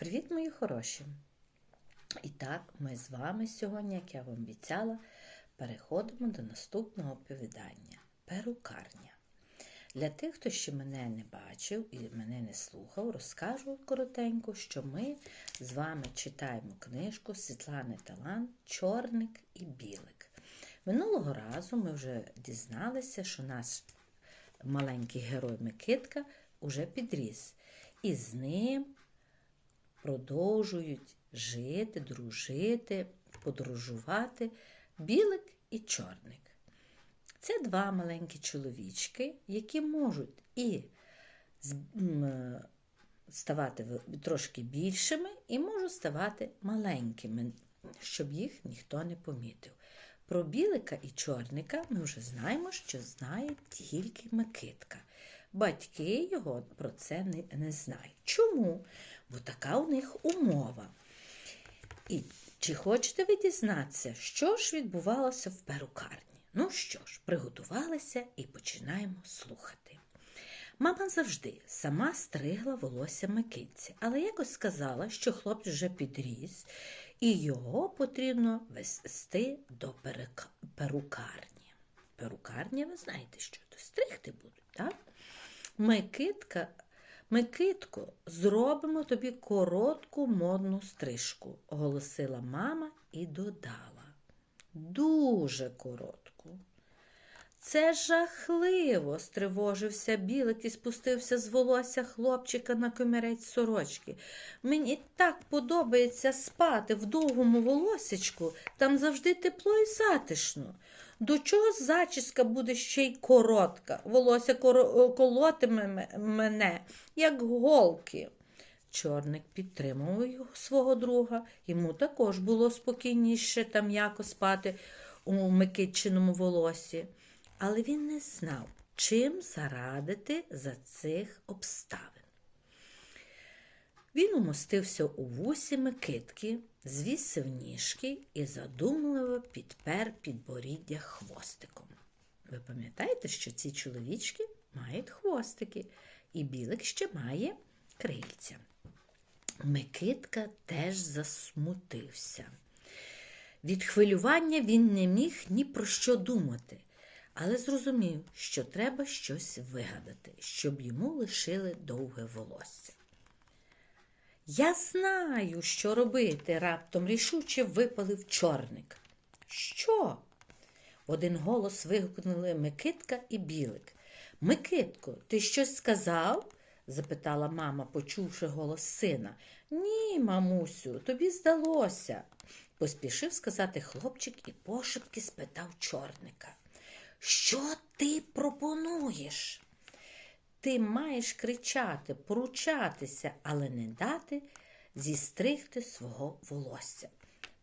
Привіт, мої хороші! І так, ми з вами сьогодні, як я вам обіцяла, переходимо до наступного оповідання перукарня. Для тих, хто ще мене не бачив і мене не слухав, розкажу коротенько, що ми з вами читаємо книжку Світлани Талан Чорник і Білик. Минулого разу ми вже дізналися, що наш маленький герой Микитка уже підріс. І з ним продовжують жити, дружити, подорожувати білик і чорник. Це два маленькі чоловічки, які можуть і е, ставати трошки більшими, і можуть ставати маленькими, щоб їх ніхто не помітив. Про білика і чорника ми вже знаємо, що знає тільки Микитка. Батьки його про це не знають. Чому? Бо така у них умова. І чи хочете ви дізнатися, що ж відбувалося в перукарні? Ну що ж, приготувалися і починаємо слухати. Мама завжди сама стригла волосся Микитці, але якось сказала, що хлопець вже підріс, і його потрібно вести до перукарні. Перукарня, ви знаєте, що то стригти будуть, так? Микитка, Микитко, зробимо тобі коротку модну стрижку, оголосила мама і додала. Дуже коротку. Це жахливо, стривожився білик і спустився з волосся хлопчика на комірець сорочки. Мені так подобається спати в довгому волосечку, там завжди тепло і затишно. До чого зачіска буде ще й коротка, волосся коро- колотиме мене, як голки. Чорник підтримував його свого друга, йому також було спокійніше та м'яко спати у Микитчиному волосі. Але він не знав, чим зарадити за цих обставин. Він умостився у вусі Микитки, звісив ніжки і задумливо підпер підборіддя хвостиком. Ви пам'ятаєте, що ці чоловічки мають хвостики, і білик ще має крильця. Микитка теж засмутився. Від хвилювання він не міг ні про що думати, але зрозумів, що треба щось вигадати, щоб йому лишили довге волосся. Я знаю, що робити, раптом рішуче випалив чорник. Що? В один голос вигукнули Микитка і Білик. Микитко, ти щось сказав? запитала мама, почувши голос сина. Ні, мамусю, тобі здалося, поспішив сказати хлопчик і пошепки спитав чорника. Що ти пропонуєш? Ти маєш кричати, поручатися, але не дати зістригти свого волосся,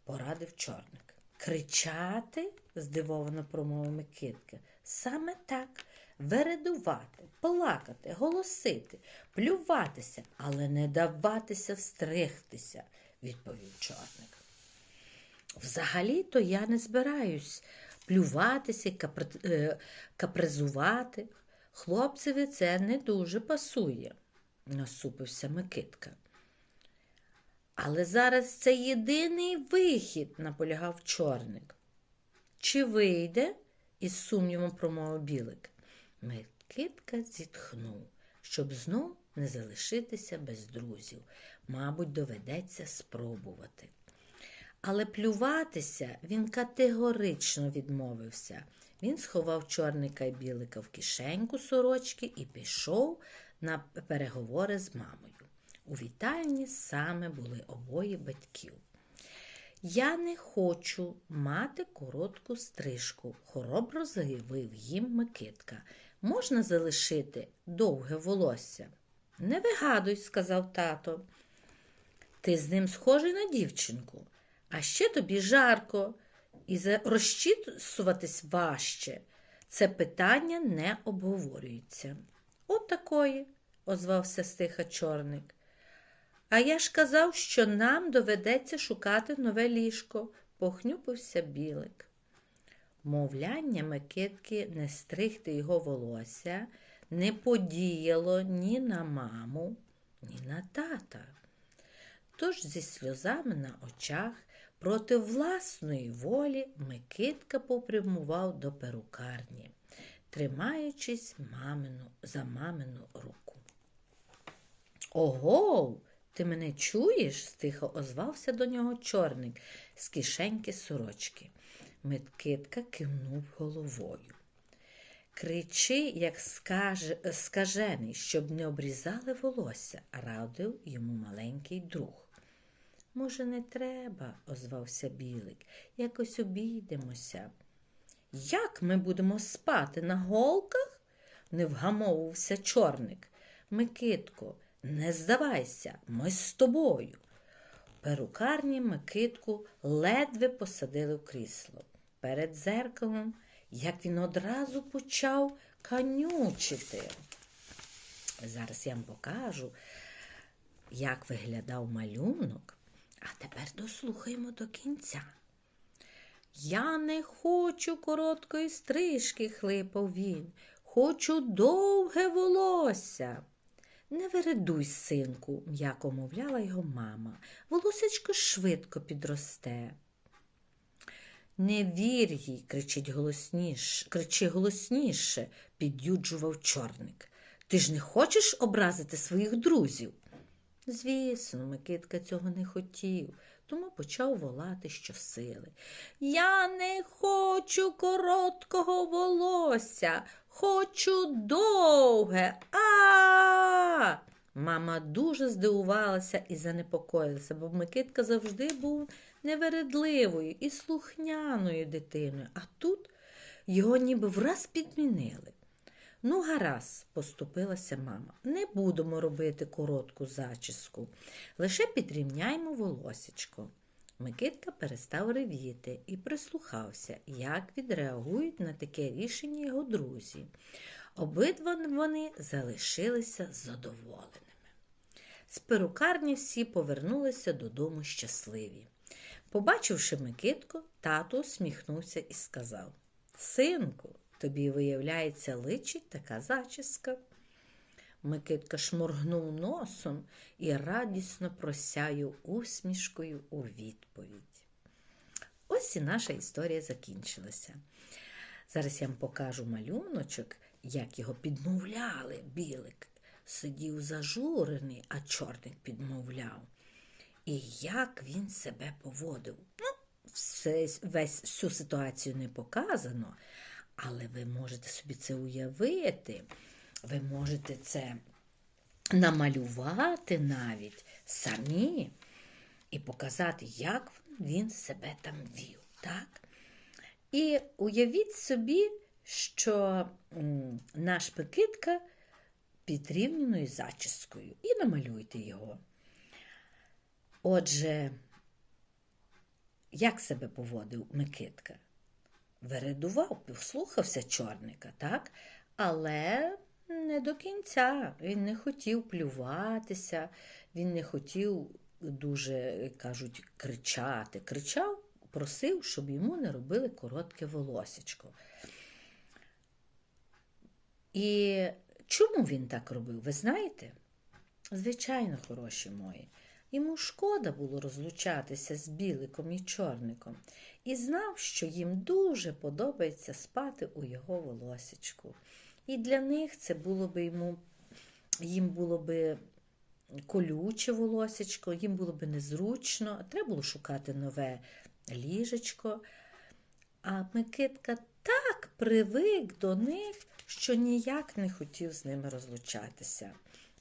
порадив чорник. Кричати? здивовано промовив Микитка. Саме так вередувати, плакати, голосити, плюватися, але не даватися встригтися, відповів чорник. Взагалі-то я не збираюсь плюватися, е, капризувати. Хлопцеві це не дуже пасує, насупився Микитка. Але зараз це єдиний вихід, наполягав чорник. Чи вийде? із сумнівом промовив білик. Микитка зітхнув, щоб знов не залишитися без друзів. Мабуть, доведеться спробувати. Але плюватися він категорично відмовився. Він сховав чорника і білика в кишеньку сорочки і пішов на переговори з мамою. У вітальні саме були обоє батьків. Я не хочу мати коротку стрижку, хоробро заявив їм Микитка. Можна залишити довге волосся? Не вигадуй, сказав тато. Ти з ним схожий на дівчинку, а ще тобі жарко і розчісуватись важче. Це питання не обговорюється. От такої, озвався стиха чорник. А я ж казав, що нам доведеться шукати нове ліжко, похнюпився білик. Мовляння Микитки не стригти його волосся не подіяло ні на маму, ні на тата. Тож зі сльозами на очах проти власної волі Микитка попрямував до перукарні, тримаючись мамину, за мамину руку. Ого, ти мене чуєш? стихо озвався до нього чорник з кишеньки сорочки. Микитка кивнув головою. Кричи, як скаже, скажений, щоб не обрізали волосся, радив йому маленький друг. Може, не треба, озвався Білик, якось обійдемося. Як ми будемо спати на голках? не вгамовувався чорник. Микитко, не здавайся, ми з тобою. Перукарні Микитку ледве посадили в крісло. Перед зеркалом, як він одразу почав канючити. Зараз я вам покажу, як виглядав малюнок, а тепер дослухаємо до кінця. Я не хочу короткої стрижки, хлипав він. Хочу довге волосся. Не вередуй, синку, м'яко мовляла його мама. Волосечко швидко підросте. Не вір їй, кричить голосніше, кричи голосніше, під'юджував чорник. Ти ж не хочеш образити своїх друзів? Звісно, Микитка цього не хотів, тому почав волати щосили. Я не хочу короткого волосся, хочу довге. А. Мама дуже здивувалася і занепокоїлася, бо Микитка завжди був невередливою і слухняною дитиною, а тут його ніби враз підмінили. Ну, гаразд, поступилася мама. Не будемо робити коротку зачіску, лише підрівняймо волосечко. Микитка перестав ревіти і прислухався, як відреагують на таке рішення його друзі. Обидва вони залишилися задоволеними. З перукарні всі повернулися додому щасливі. Побачивши Микитку, тато усміхнувся і сказав Синку, тобі, виявляється, личить така зачіска. Микитка шморгнув носом і радісно просяяв усмішкою у відповідь. Ось і наша історія закінчилася. Зараз я вам покажу малюночок, як його підмовляли білик. Сидів зажурений, а чорник підмовляв. І як він себе поводив. Ну, все, весь всю ситуацію не показано, але ви можете собі це уявити, ви можете це намалювати навіть самі і показати, як він себе там вів. Так? І уявіть собі, що наш Пекитка під рівняною зачіскою і намалюйте його. Отже, як себе поводив Микитка? Вередував, послухався чорника, так? Але не до кінця. Він не хотів плюватися, він не хотів дуже, кажуть, кричати. Кричав, просив, щоб йому не робили коротке волосечко. І чому він так робив, ви знаєте? Звичайно, хороші мої. Йому шкода було розлучатися з біликом і чорником, і знав, що їм дуже подобається спати у його волосечку. І для них це було би йому, їм було би колюче волосечко, їм було би незручно, треба було шукати нове ліжечко. А Микитка так привик до них, що ніяк не хотів з ними розлучатися.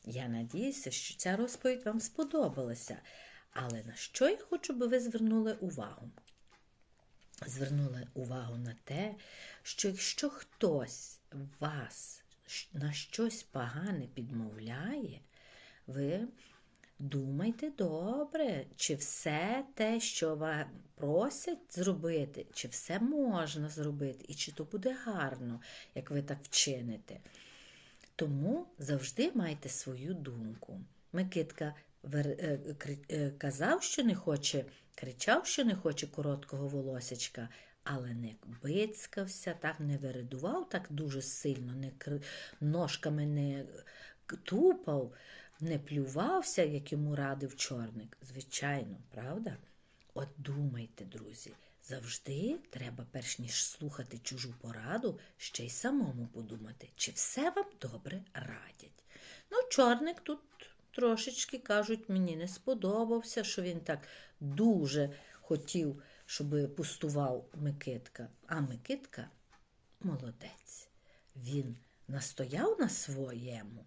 Я надіюся, що ця розповідь вам сподобалася. Але на що я хочу, би ви звернули увагу? Звернули увагу на те, що якщо хтось вас на щось погане підмовляє, ви думайте добре, чи все те, що вас просять зробити, чи все можна зробити, і чи то буде гарно, як ви так вчините. Тому завжди майте свою думку. Микитка казав, що не хоче, кричав, що не хоче короткого волосечка, але не бицькався, так не виридував так дуже сильно, не ножками не тупав, не плювався, як йому радив чорник? Звичайно, правда? От думайте, друзі, завжди треба, перш ніж слухати чужу пораду, ще й самому подумати, чи все вам добре радять. Ну, чорник тут трошечки кажуть, мені не сподобався, що він так дуже хотів, щоб пустував Микитка. А Микитка молодець. Він настояв на своєму,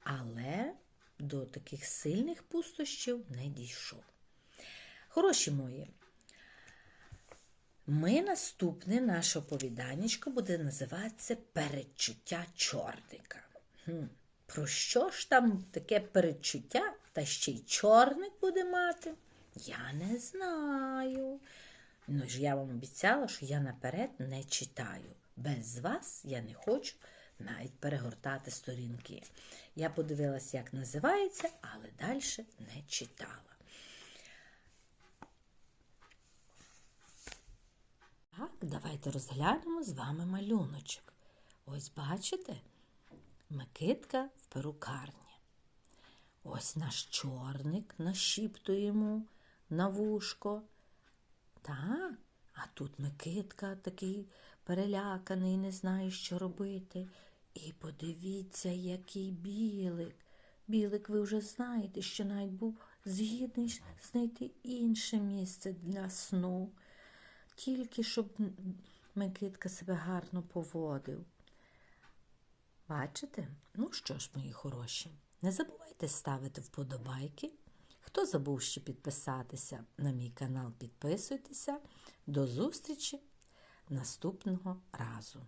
але до таких сильних пустощів не дійшов. Хороші мої, ми наступне наше оповіданечко буде називатися Передчуття чорника. Хм. Про що ж там таке передчуття, та ще й чорник буде мати? Я не знаю. Ну ж я вам обіцяла, що я наперед не читаю. Без вас я не хочу навіть перегортати сторінки. Я подивилася, як називається, але далі не читала. Так, давайте розглянемо з вами малюночок. Ось бачите? Микитка в перукарні. Ось наш чорник нашіптує на вушко. Так, а тут Микитка такий переляканий, не знає, що робити. І подивіться, який білик. Білик, ви вже знаєте, що навіть був згідний знайти інше місце для сну, тільки щоб Микитка себе гарно поводив. Бачите? Ну що ж, мої хороші, не забувайте ставити вподобайки. Хто забув ще підписатися на мій канал, підписуйтеся. До зустрічі наступного разу.